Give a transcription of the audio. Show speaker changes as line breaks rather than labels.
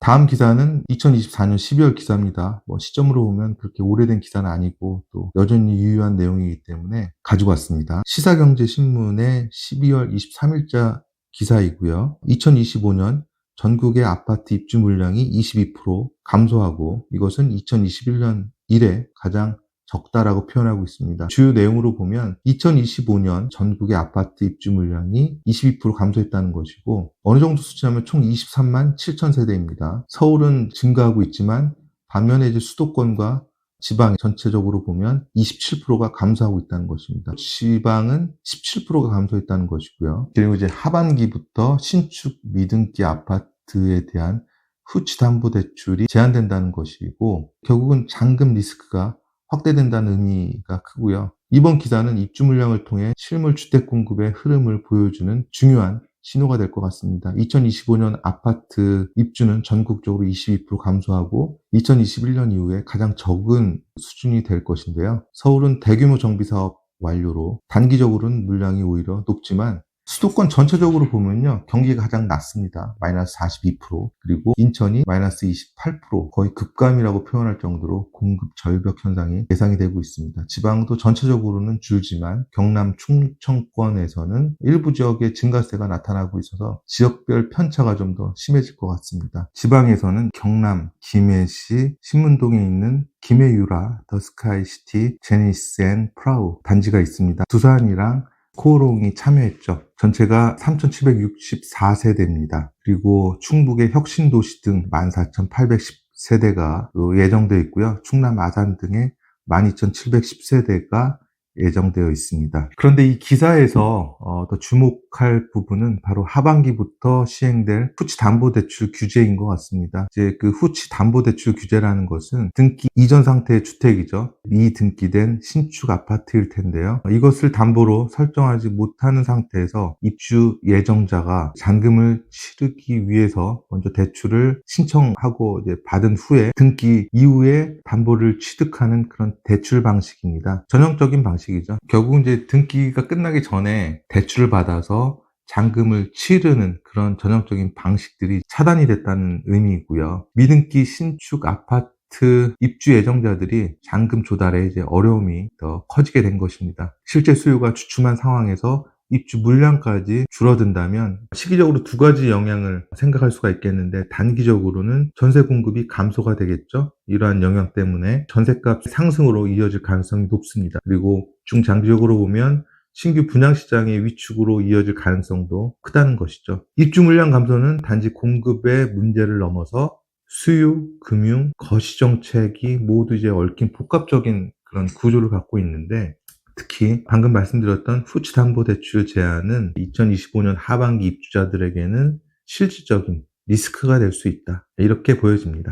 다음 기사는 2024년 12월 기사입니다. 뭐 시점으로 보면 그렇게 오래된 기사는 아니고 또 여전히 유효한 내용이기 때문에 가지고 왔습니다. 시사경제신문의 12월 23일자 기사이고요. 2025년 전국의 아파트 입주 물량이 22% 감소하고 이것은 2021년 이래 가장 적다라고 표현하고 있습니다. 주요 내용으로 보면 2025년 전국의 아파트 입주 물량이 22% 감소했다는 것이고 어느 정도 수치하면 총 23만 7천 세대입니다. 서울은 증가하고 있지만 반면에 이제 수도권과 지방 전체적으로 보면 27%가 감소하고 있다는 것입니다. 지방은 17%가 감소했다는 것이고요. 그리고 이제 하반기부터 신축 미등기 아파트에 대한 후치 담보 대출이 제한된다는 것이고 결국은 잔금 리스크가 확대된다는 의미가 크고요. 이번 기사는 입주 물량을 통해 실물 주택 공급의 흐름을 보여주는 중요한 신호가 될 것 같습니다. 2025년 아파트 입주는 전국적으로 22% 감소하고 2021년 이후에 가장 적은 수준이 될 것인데요. 서울은 대규모 정비 사업 완료로 단기적으로는 물량이 오히려 높지만 수도권 전체적으로 보면요. 경기가 가장 낮습니다. 마이너스 42% 그리고 인천이 마이너스 28% 거의 급감이라고 표현할 정도로 공급 절벽 현상이 예상이 되고 있습니다. 지방도 전체적으로는 줄지만 경남 충청권에서는 일부 지역에 증가세가 나타나고 있어서 지역별 편차가 좀 더 심해질 것 같습니다. 지방에서는 경남 김해시 신문동에 있는 김해유라 더스카이시티 제니스 앤 프라우 단지가 있습니다. 두산이랑 코오롱이 참여했죠. 전체가 3,764세대입니다. 그리고 충북의 혁신도시 등 14,810세대가 예정되어 있고요. 충남 아산 등의 12,710세대가 예정되어 있습니다. 그런데 이 기사에서 어, 더 주목할 부분은 바로 하반기부터 시행될 후치 담보 대출 규제인 것 같습니다. 이제 그 후치 담보 대출 규제라는 것은 등기 이전 상태의 주택이죠. 미등기된 신축 아파트일 텐데요. 이것을 담보로 설정하지 못하는 상태에서 입주 예정자가 잔금을 치르기 위해서 먼저 대출을 신청하고 이제 받은 후에 등기 이후에 담보를 취득하는 그런 대출 방식입니다. 전형적인 방식 방식이죠. 결국 이제 등기가 끝나기 전에 대출을 받아서 잔금을 치르는 그런 전형적인 방식들이 차단이 됐다는 의미이고요. 미등기 신축 아파트 입주 예정자들이 잔금 조달에 이제 어려움이 더 커지게 된 것입니다. 실제 수요가 주춤한 상황에서 입주 물량까지 줄어든다면 시기적으로 두 가지 영향을 생각할 수가 있겠는데 단기적으로는 전세 공급이 감소가 되겠죠. 이러한 영향 때문에 전세값 상승으로 이어질 가능성이 높습니다. 그리고 중장기적으로 보면 신규 분양 시장의 위축으로 이어질 가능성도 크다는 것이죠. 입주 물량 감소는 단지 공급의 문제를 넘어서 수요, 금융, 거시 정책이 모두 이제 얽힌 복합적인 그런 구조를 갖고 있는데 특히 방금 말씀드렸던 후치담보대출 제한은 2025년 하반기 입주자들에게는 실질적인 리스크가 될 수 있다. 이렇게 보여집니다.